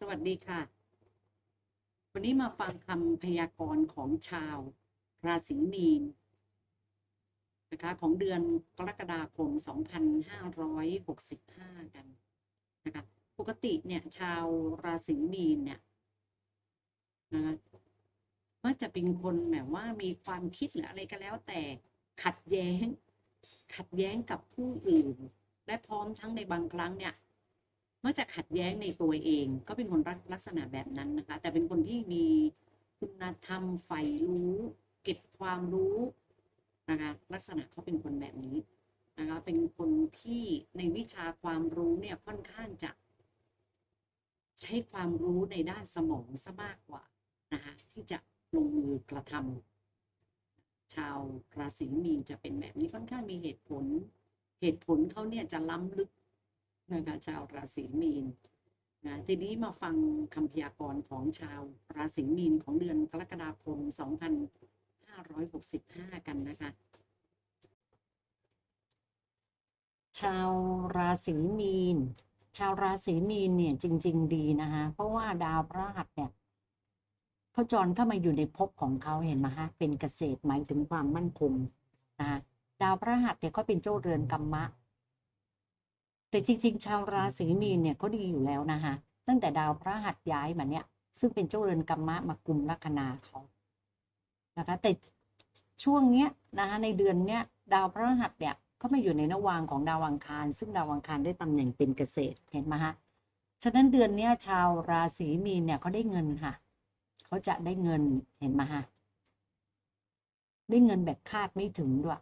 สวัสดีค่ะ วันนี้มาฟังคำพยากรณ์ของชาว ราศีมีนนะคะของเดือนกรกฎาคม 2565 กันนะคะปกติเนี่ยชาวราศีมีนเนี่ยนะคะมักจะเป็นคนแบบว่ามีความคิดหรืออะไรก็แล้วแต่ขัดแย้ง ขัดแย้งกับผู้อื่น และพร้อมทั้งในบางครั้งเนี่ย มักจะขัดแย้งในตัวเอง ก็เป็นคนลักษณะแบบนั้นนะคะ แต่เป็นคนที่มีคุณธรรมใฝ่รู้ เก็บความรู้นะคะลักษณะเขาเป็นคนแบบนี้นะคะเป็นคนที่ในวิชาความรู้เนี่ยค่อนข้างจะใช้ความรู้ในด้านสมองซะมากกว่านะคะที่จะลงมือกระทำชาวราศีมีนจะเป็นแบบนี้ค่อนข้างมีเหตุผล เหตุผลเขาเนี่ยจะล้ำลึก นะคะชาวราศีมีนนะทีนี้มาฟังคำพยากรณ์ของชาวราศีมีนของเดือนกรกฎาคม 2565 กันนะคะ ชาวราศีมีน ชาวราศีมีนเนี่ยจริง ๆ ดีนะคะเพราะว่าดาวพฤหัสเนี่ยเขาจรเข้ามาอยู่ในภพของเขาเห็นไหมฮะเป็นเกษตรหมายถึงความมั่นคงนะดาวพฤหัสเนี่ยเขาเป็นเจ้าเรือนกรรมะ แต่จริง ๆ ชาวราศีมีนเนี่ยเขาดีอยู่แล้วนะคะตั้งแต่ดาวพฤหัสย้ายมาเนี่ย ซึ่งเป็นเจ้าเรือนกรรมะมากุมลัคนาเขานะคะ แต่ช่วงเนี้ยนะคะในเดือนเนี้ยดาวพฤหัสเนี่ยเขาไมาอยู่ในนวางของดาวอังคาร ซึ่งดาวอังคารได้ตำแหน่งเป็นเกษตรเห็นไหมฮะฉะนั้นเดือนเนี้ยชาวราศีมีนเนี่ยเขาได้เงินค่ะเขาจะได้เงินเห็นไหมฮะได้เงินแบบคาดไม่ถึงด้วย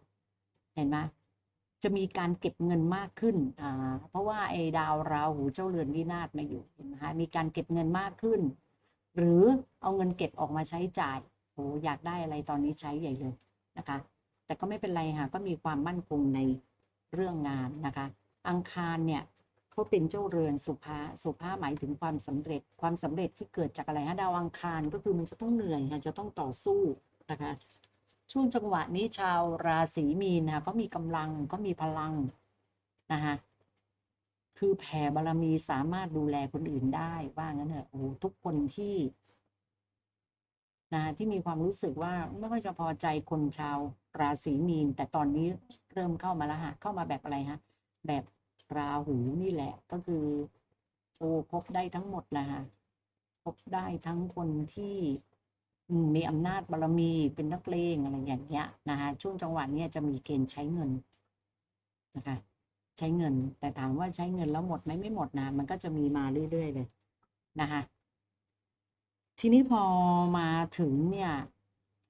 เห็นไหม จะมีการเก็บเงินมากขึ้น เพราะว่าไอ้ดาวราหูเจ้าเรือนวินาศมาอยู่เห็นไหมฮะมีการเก็บเงินมากขึ้น หรือเอาเงินเก็บออกมาใช้จ่ายโอ้อยากได้อะไรตอนนี้ใช้ใหญ่เลยนะคะ แต่ก็ไม่เป็นไรค่ะก็มีความมั่นคงในเรื่องงานนะคะ อังคารเนี่ยเขาเป็นเจ้าเรือนสุภาสุภาหมายถึงความสำเร็จความสำเร็จที่เกิดจากอะไรฮะดาวอังคารก็คือมันจะต้องเหนื่อยค่ะจะต้องต่อสู้นะคะ ช่วงจังหวะนี้ชาวราศีมีนนะคะก็มีกำลังก็มีพลังนะคะคือแผ่บารมีสามารถดูแลคนอื่นได้ว่างั้นเถอะโอ้ทุกคนที่นะที่มีความรู้สึกว่าไม่ค่อยจะพอใจคนชาวราศีมีน แต่ตอนนี้เริ่มเข้ามาแล้วฮะเข้ามาแบบอะไรฮะแบบราหูนี่แหละก็คือโอ้พบได้ทั้งหมดแหละฮะพบได้ทั้งคนที่ มีอำนาจบารมีเป็นนักเลงอะไรอย่างเงี้ยนะคะช่วงจังหวะนี้จะมีเกณฑ์ใช้เงินนะคะใช้เงิน แต่ถามว่าใช้เงินแล้วหมดไหมไม่หมดนะ มันก็จะมีมาเรื่อยๆเลยนะคะทีนี้พอมาถึงเนี่ย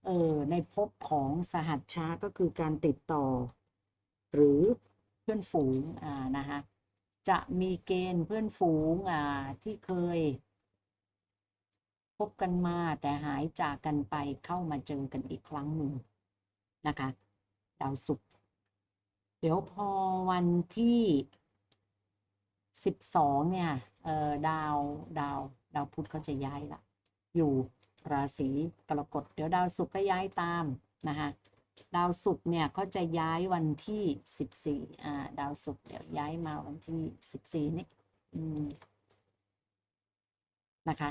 เออในภพของสหัชชาก็คือการติดต่อ หรือเพื่อนฝูงอ่านะคะจะมีเกณฑ์เพื่อนฝูงอ่าที่เคย พบกันมาแต่หายจากกันไปเข้ามาเจอกันอีกครั้งหนึ่งนะคะดาวศุกร์เดี๋ยวพอวันที่สิบสองเนี่ยเออดาวดาวดาวพุธเขาจะย้ายละอยู่ราศีกรกฎเดี๋ยวดาวศุกร์ก็ย้ายตามนะคะดาวศุกร์เนี่ยเขาจะย้ายวันที่สิบสี่อ่าดาวศุกร์เดี๋ยวย้ายมาวันที่สิบสี่นี่นะคะ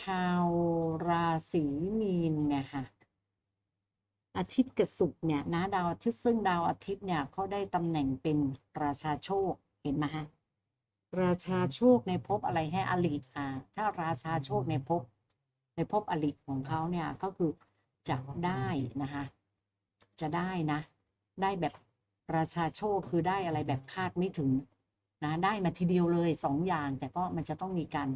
ชาวราศีมีนเนี่ยค่ะอาทิตย์กับศุกร์เนี่ยนะดาวอาทิตย์ซึ่งดาวอาทิตย์เนี่ยเขาได้ตำแหน่งเป็นราชาโชคเห็นไหมฮะราชาโชคในภพอะไรให้อลิอ่าถ้าราชาโชคในภพในภพอลิของเขาเนี่ยก็คือจะได้นะคะจะได้นะ ได้แบบราชาโชคคือได้อะไรแบบคาดไม่ถึงนะได้มาทีเดียวเลยสองอย่างแต่ก็มันจะต้องมีการ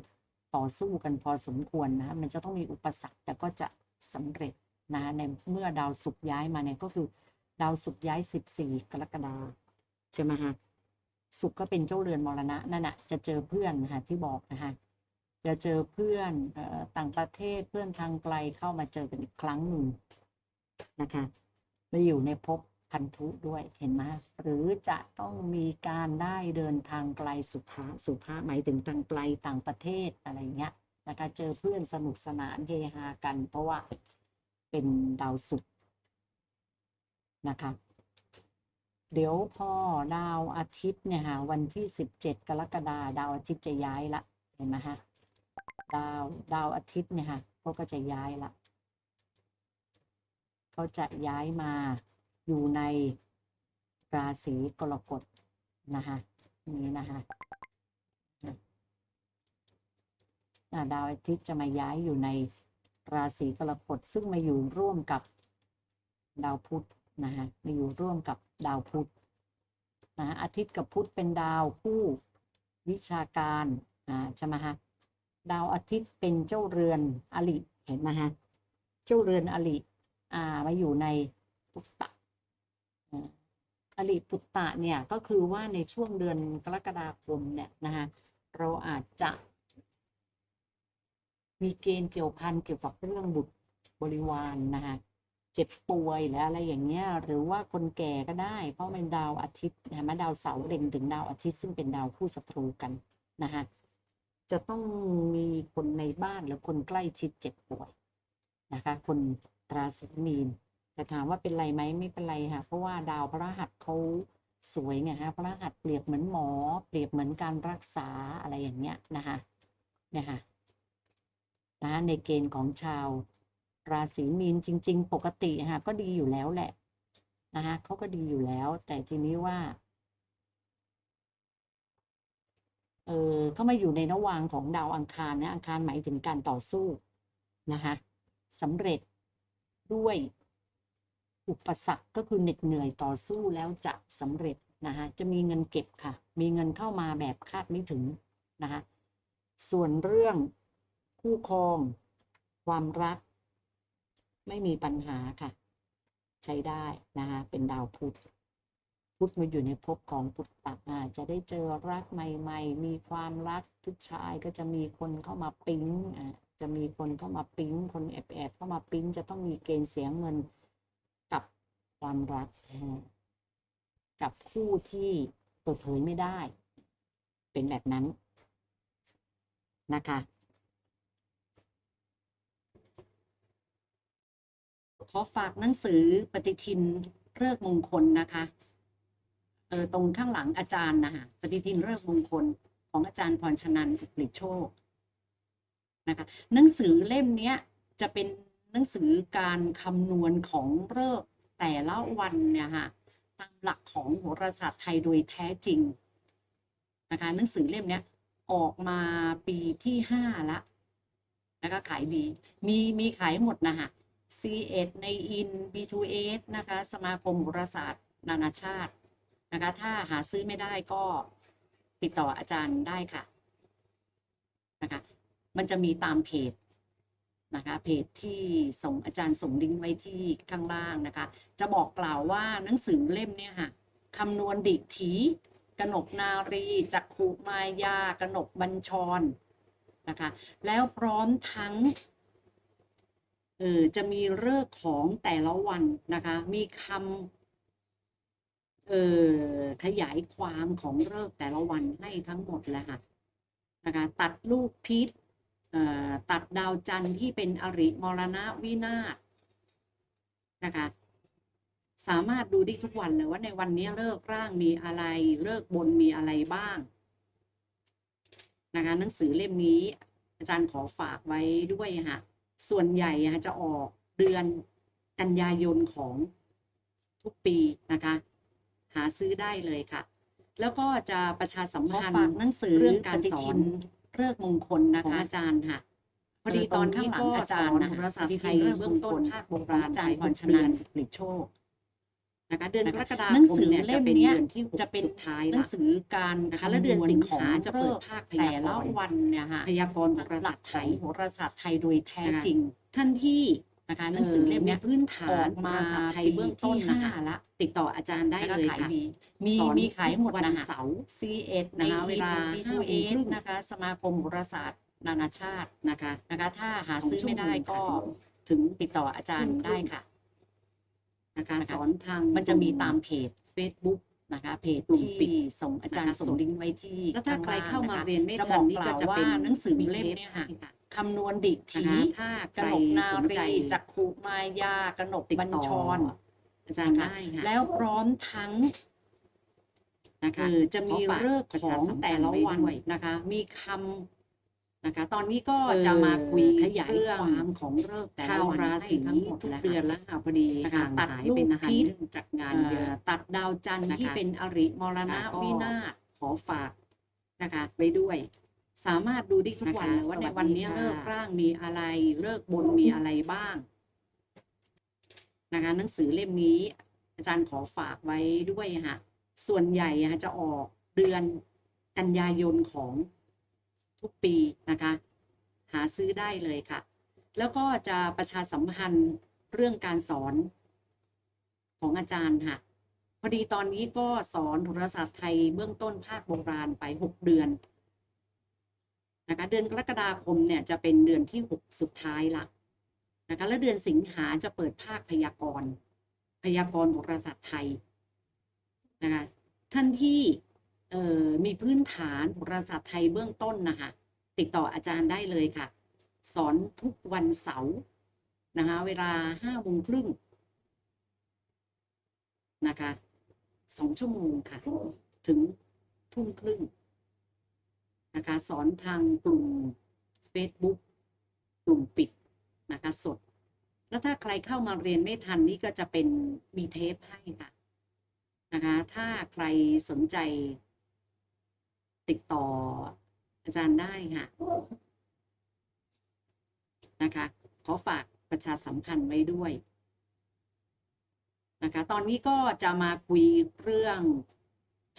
ต่อสู้กันพอสมควรนะมันจะต้องมีอุปสรรคแต่ก็จะสำเร็จนะในเมื่อดาวศุกร์ย้ายมาเนี่ยก็คือ ดาวศุกร์ย้าย 14 กรกฎาใช่ไหมฮะศุกร์ก็เป็นเจ้าเรือนมรณะนั่นนะจะเจอเพื่อนนะคะที่บอกนะคะจะเจอเพื่อนต่างประเทศเพื่อนทางไกลเข้ามาเจอกันอีกครั้งหนึ่งนะคะมาอยู่ในภพ พันธุด้วยเห็นไหมหรือจะต้องมีการได้เดินทางไกลสุภาสุภาหมายถึงทางไกลต่างประเทศอะไรเงี้ยนะคะเจอเพื่อนสนุกสนานเฮฮากัน เพราะว่าเป็นดาวศุกร์นะคะเดี๋ยวพอดาวอาทิตย์เนี่ยค่ะวันที่สิบเจ็ดกรกฎาดาวอาทิตย์จะย้ายละเห็นไหมฮะดาวดาวอาทิตย์เนี่ยค่ะเขาก็จะย้ายละเขาจะย้ายมา อยู่ในราศีกรกฎนะคะนี้นะคะาดาวอาทิตย์จะมาย้ายอยู่ในราศีกรกฎซึ่งมาอยู่ร่วมกับดาวพุธนะคะมาอยู่ร่วมกับดาวพุธนะฮะอาทิตย์กับพุธเป็นดาวคู่วิชาการอ่าใช่ไหมฮะดาวอาทิตย์เป็นเจ้าเรือนอลิเห็นไหมฮะเจ้าเรือนอลิอ่ามาอยู่ในปุตตะ อลิปุตตะเนี่ยก็คือว่าในช่วงเดือนกรกฎาคมเนี่ยนะคะเราอาจจะ มีเกณฑ์เกี่ยวพันเกี่ยวกับเรื่องบุตรบริวารนะคะเจ็บป่วยหรืออะไรอย่างเงี้ยหรือว่าคนแก่ก็ได้ เพราะเป็นดาวอาทิตย์นะมะดาวเสาร์เล็งถึงดาวอาทิตย์ซึ่งเป็นดาวคู่ศัตรูกันนะคะจะต้องมีคนในบ้านหรือคนใกล้ชิดเจ็บป่วยนะคะ คนราศีมีน แต่ถามว่าเป็นไรไหมไม่เป็นไรค่ะ เพราะว่าดาวพระรหัสเขาสวยไงฮะพระรหัสเปรียบเหมือนหมอ เปรียบเหมือนการรักษาอะไรอย่างเงี้ยนะคะเนี่ยค่ะนะในเกณฑ์ของชาว ราศีมีนจริง ๆ ปกติฮะก็ดีอยู่แล้วแหละนะฮะเขาก็ดีอยู่แล้ว แต่ทีนี้ว่าเออเขามาอยู่ในระหว่างของดาวอังคารนะอังคารหมายถึงการต่อสู้นะคะสำเร็จด้วย อุปสรรคก็คือเหน็ดเหนื่อยต่อสู้แล้วจะสำเร็จนะคะจะมีเงินเก็บค่ะ มีเงินเข้ามาแบบคาดไม่ถึงนะคะส่วนเรื่องคู่ครอง ความรัก ไม่มีปัญหาค่ะ ใช้ได้นะคะเป็นดาวพุธพุธมาอยู่ในภพของปุตตะอาจะได้เจอรักใหม่ ๆ มีความรักผู้ชายก็จะมีคนเข้ามาปิ๊งอ่าจะมีคนเข้ามาปิ๊ง คนแอบๆเข้ามาปิ๊ง จะต้องมีเกณฑ์เสียเงิน ความรักกับคู่ที่เปิดเผยไม่ได้ เป็นแบบนั้นนะคะ ขอฝากหนังสือปฏิทินเลิกมงคลนะคะเออตรงข้างหลังอาจารย์นะคะปฏิทินเลิกมงคลของอาจารย์พรชนันท์อุกฤษโชคนะคะหนังสือเล่มนี้จะเป็นหนังสือการคำนวณของเลิก แต่ละวันเนี่ยค่ะตามหลักของโหราศาสตร์ไทยโดยแท้จริงนะคะหนังสือเล่มเนี้ยออกมาปีที่ห้าละแล้วก็ขายดีมีมีขายหมดนะคะ C1 ในอิน B2S นะคะ สมาคมโหราศาสตร์นานาชาตินะคะ ถ้าหาซื้อไม่ได้ก็ติดต่ออาจารย์ได้ค่ะนะคะ มันจะมีตามเพจ นะคะเพจที่ส่งอาจารย์ส่งลิงก์ไว้ที่ข้างล่างนะคะ จะบอกกล่าวว่าหนังสือเล่มเนี่ยค่ะคำนวณดิถีกนกนารีจักขุมายากนกบัญชรนะคะ แล้วพร้อมทั้งเออจะมีเลิกของแต่ละวันนะคะ มีคำเออขยายความของเลิกแต่ละวันให้ทั้งหมดแล้วค่ะนะคะ ตัดลูกพิษเอ่อ ตัดดาวจันทร์ที่เป็นอริมรณะวินาศนะคะสามารถดูได้ทุกวันเลยว่าในวันนี้เลิกษ์ร่างมีอะไรเลิกษ์บนมีอะไรบ้างนะคะหนังสือเล่มนี้ อาจารย์ขอฝากไว้ด้วยค่ะส่วนใหญ่อะจะออกเดือนกันยายนของทุกปีนะคะ หาซื้อได้เลยค่ะ แล้วก็จะประชาสัมพันธ์ขอฝากหนังสือเรื่องการปฏิสทิอนน เลิกษ์มงคลนะคะ อาจารย์ค่ะพอดีตอนข้างหลังอาจารย์นะคะโหราศาสตร์ปฏิไททิยนเรื่องเบื้เบื้อองงต้ต้นนภาภาคคโบโบราราณณอาอาจาจารรย์ย์พพรรชชนันันนท์ท์กฤษโชคนะคะเดือนกรกฎาคหนัมงสือเนี่ยเล่จะมเป็นเนี้ยเดือนที่จะเป็นสุดท้ายหนัละงสือการนะคะคำและนเดือนวณสิงขอหางจะเปิดภาคพแต่ยากละรณ์วันเนี่ยค่ะพยากรณ์โหราหลัศากสตร์ขไทองยโหราศาสตร์ไทยโดยแท้จริง ท่านที่ นะคะหนังสือเล่มเนี้ยพื้นฐาอนอกมาโหราศาสตร์ไทยปีเบื้องที่ต้นนะห้าคะละติดต่ออาจารย์ได้แล้วก็เลยขายค่ะดีมีสอนมีขายหมดวันนะคะเสาร์ C1 ในนะคะเวลา B2S นะคะ สมาคมโหราศาสตร์นานาชาตินะคะนะคะ ถ้าหาซื้อไม่ได้ก็ถึงติดต่ออาจารย์ได้ค่ะนะคะนะคะสอนทางมันจะมีตามเพจ Facebook นะคะเพจกลุ่มที่ปิดส่งอาจารย์นะคะส่งลิงก์ไว้ที่แล้วถ้าใครเข้ามาข้งล่งนะคะเรียนไม่จะทับนอกนี่กก็ล่าวจะว่าเป็นหนังสือมีเล่มทปเนี่ยค่ะให้ ค่ะคำนวณดินะถีคะถ้ากใครนกนาสนใจรีจักขุมายากนกติดบัญต่อชรอาจารย์นะคะได้ค่ะแล้วพร้อมทั้งนะคะเออจะมีขอฝากเลิกษ์ประขชาองสัมพันธ์แต่ละไว้วันด้วยนะคะ มีคนะคะ ตอนนี้ก็จะมาคุยขยายเรื่องความของเลิกษ์แต่ชาละววันราศีให้ทั้งหมดทุกแล้วเดือนแล้วค่ะพอดีนะคะห่างตัดหายลูกเป็นอาหารพิษเรื่องจากงานเยเอ่อะอตัดดาวจันทร์นะคะที่เป็นอริมรณะค่ะก็วินาศขอฝากนะคะไว้ด้วย สามารถดูได้ทุกวันนะคะเลยว่าในสวัสดีวันนี้ค่ะเลิกร่างมีอะไรเลิกบนมีอะไรบ้างนะคะหนังสือเล่มนี้ อาจารย์ขอฝากไว้ด้วยค่ะส่วนใหญ่อะจะออกเดือนกันยายนของทุกปีนะคะ หาซื้อได้เลยค่ะ แล้วก็จะประชาสัมพันธ์เรื่องการสอนของอาจารย์ค่ะพอดีตอนนี้ก็สอนโหราศาสตร์ไทยเบื้องต้นภาคโบราณไปหกเดือน นะคะเดือนกรกฎาคมเนี่ยจะเป็นเดือนที่หกสุดท้ายละนะคะแล้วเดือนสิงหาจะเปิดภาคพยากรณ์พยากรณ์โหราศาสตร์ไทยนะคะท่านที่มีพื้นฐานโหราศาสตร์ไทยเบื้องต้นนะคะติดต่ออาจารย์ได้เลยค่ะ สอนทุกวันเสาร์นะคะเวลาห้าโมงครึ่งนะคะสองชั่วโมงค่ะ ถึงทุ่มครึ่ง นะคะสอนทางกลุ่ม Facebook กลุ่มปิดนะคะสด แล้วถ้าใครเข้ามาเรียนไม่ทันนี่ก็จะเป็นมีเทปให้ค่ะนะคะถ้าใครสนใจ ติดต่ออาจารย์ได้ค่ะนะคะขอฝากประชาสัมพันธ์ไว้ด้วยนะคะตอนนี้ก็จะมาคุยเรื่อง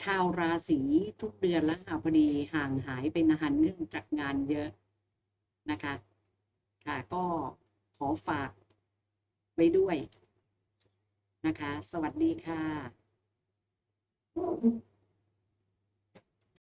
ชาวราศีทุกเดือนแล้วค่ะพอดีห่างหายเป็นอานเนื่องจากงานเยอะนะคะ ค่ะก็ขอฝากไว้ด้วยนะคะ สวัสดีค่ะ